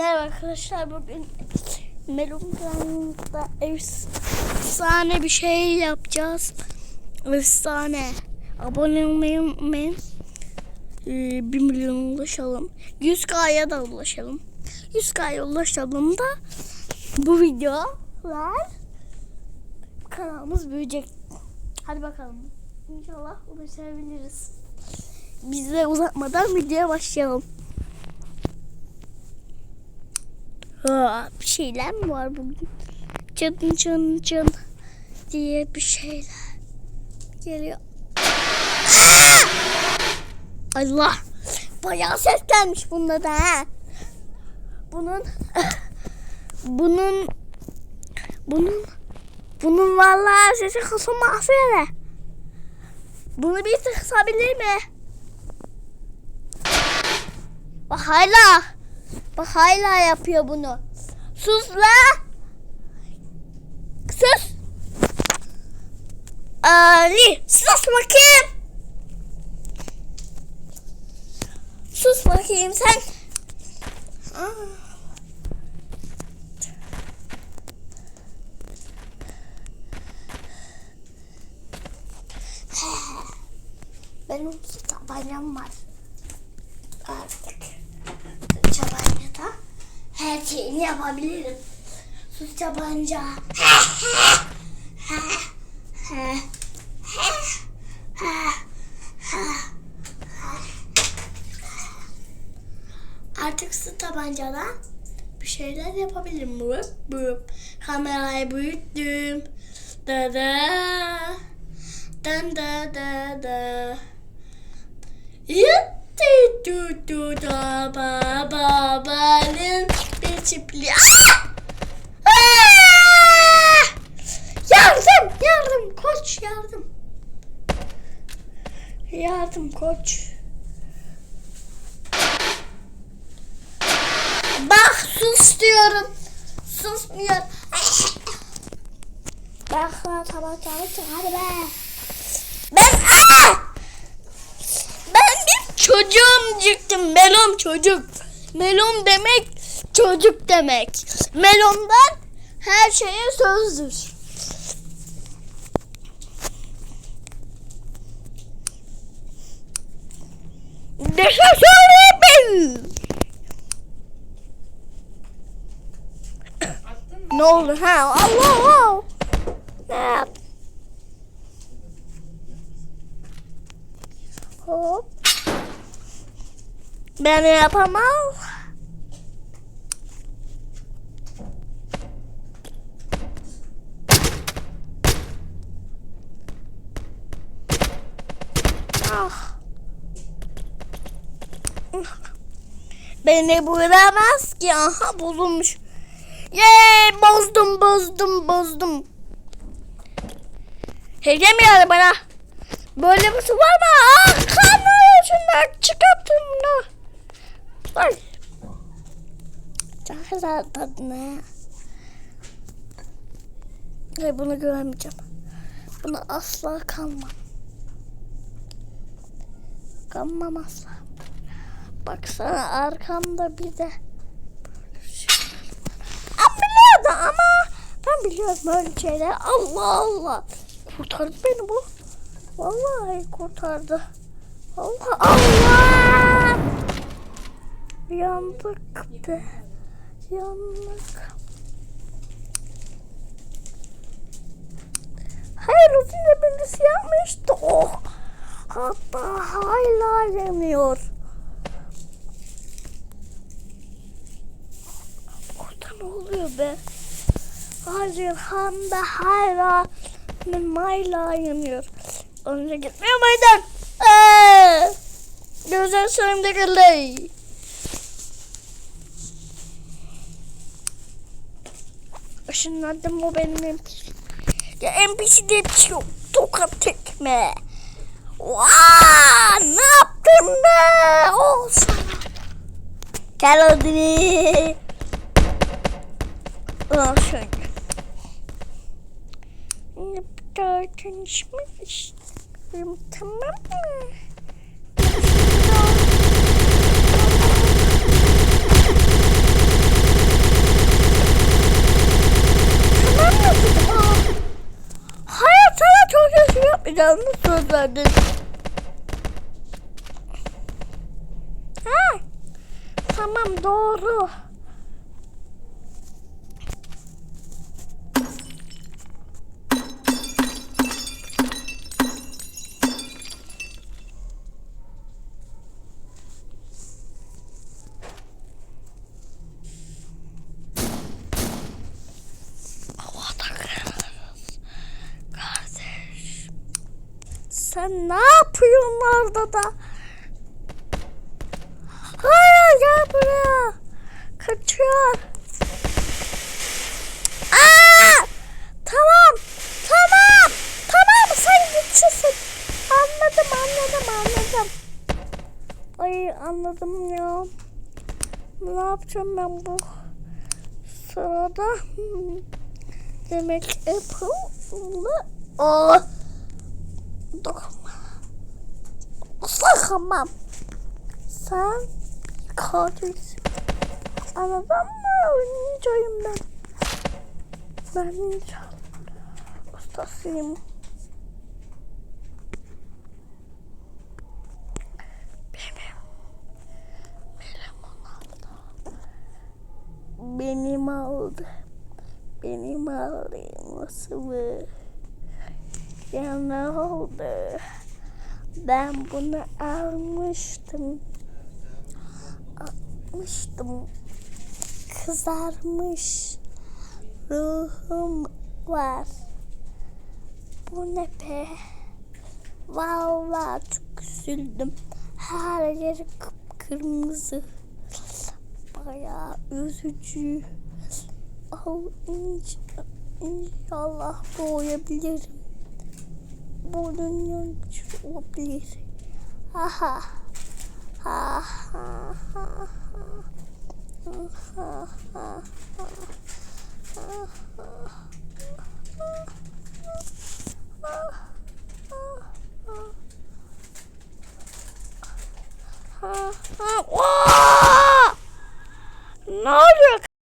Merhaba arkadaşlar bugün Melum'da efsane bir şey yapacağız. Efsane. Abone olmayı unutmayın. Ee, 1 milyon ulaşalım. 100K'ya da ulaşalım. 100K'ya ulaşalım da bu videolar kanalımız büyüyecek. Hadi bakalım. İnşallah ulaşabiliriz. Biz de uzatmadan videoya başlayalım. Bir şeyler mi var bugün? Çın çın çın diye bir şeyler geliyor. Aa! Allah! Bayağı ses gelmiş bunda da ha. Bunun bunun bunun bunun vallahi sesi kısılması yere. Bunu bir tıksabilir mi? Bak hala. Bak hala yapıyor bunu. Sus la. Sus. Ali sus bakayım. Sus bakayım sen. Benim tabancam var. Artık tabancada her şeyini yapabilirim. Sus tabanca. Artık su tabancada bir şeyler yapabilirim. Bıp bıp. Kamerayı büyüttüm. Da da. Dan da da da. Yutti tu tu ba balın bir çiftliği. Aa! Aa! Yardım yardım koç yardım. Yardım koç. Bak sus diyorum. Susmuyor. Bak sana tamam tamam hadi be. Ben aa! Ben bir çocuğum çıktım. Melom çocuk. Melom demek çocuk demek. Melomdan her şeye sözdür. Ne oldu ha? Allah Allah. Ne yap? Hop. Ben yapamam. Ah. Beni vuramaz ki. Aha bulunmuş. Yee bozdum bozdum bozdum. Hediyem bana. Böyle bir su var mı? Ah kanı şunlar. Ay. Çok güzel tadına. Hayır bunu görmeyeceğim. Bunu asla kalmam. Kalmam asla. Baksana arkamda bir de. Ben biliyordum ama ben biliyorum böyle şeyler. Allah Allah. Kurtardı beni bu. Vallahi kurtardı. Allah Allah. Yandık be. Yandık. Hayır uzun birisi yapmıştı. Oh. Hatta hala yanıyor. Orada ne oluyor be? Hayır de hala hala yanıyor. Önce gitmiyor muydun? Eee! Gözler sönümde geldi. Işınlandım o benim NPC. Ya NPC bir şey yok. Tokat tekme. Vaa! Ne yaptın be? Oh sana. Gel hadi. Oh şöyle. Ne kadar tanışmış. Tamam mı? Gördün. Ha, tamam doğru. Sen ne yapıyorsun orada da? Hayır gel buraya. Kaçıyor. Aa! Tamam. Tamam. Tamam sen gideceksin. Anladım anladım anladım. Ay anladım ya. Ne yapacağım ben bu sırada? Demek Apple'lı. Aa! Dokunma. Sakamam. Sen katilsin. Anladın mı? Ninjayım ben. Ben ninja. Ustasıyım. Benim. Benim aldı. Benim aldı. Benim aldı. Nasıl? Ya ne oldu? Ben bunu almıştım. Almıştım. Kızarmış. Ruhum var. Bu ne be? Vallahi çok üzüldüm. Her yeri kıpkırmızı. Bayağı üzücü. Al inş- inşallah doğuyabilirim. Bu dünyanın olabilir. Ha ha. Ha ha ha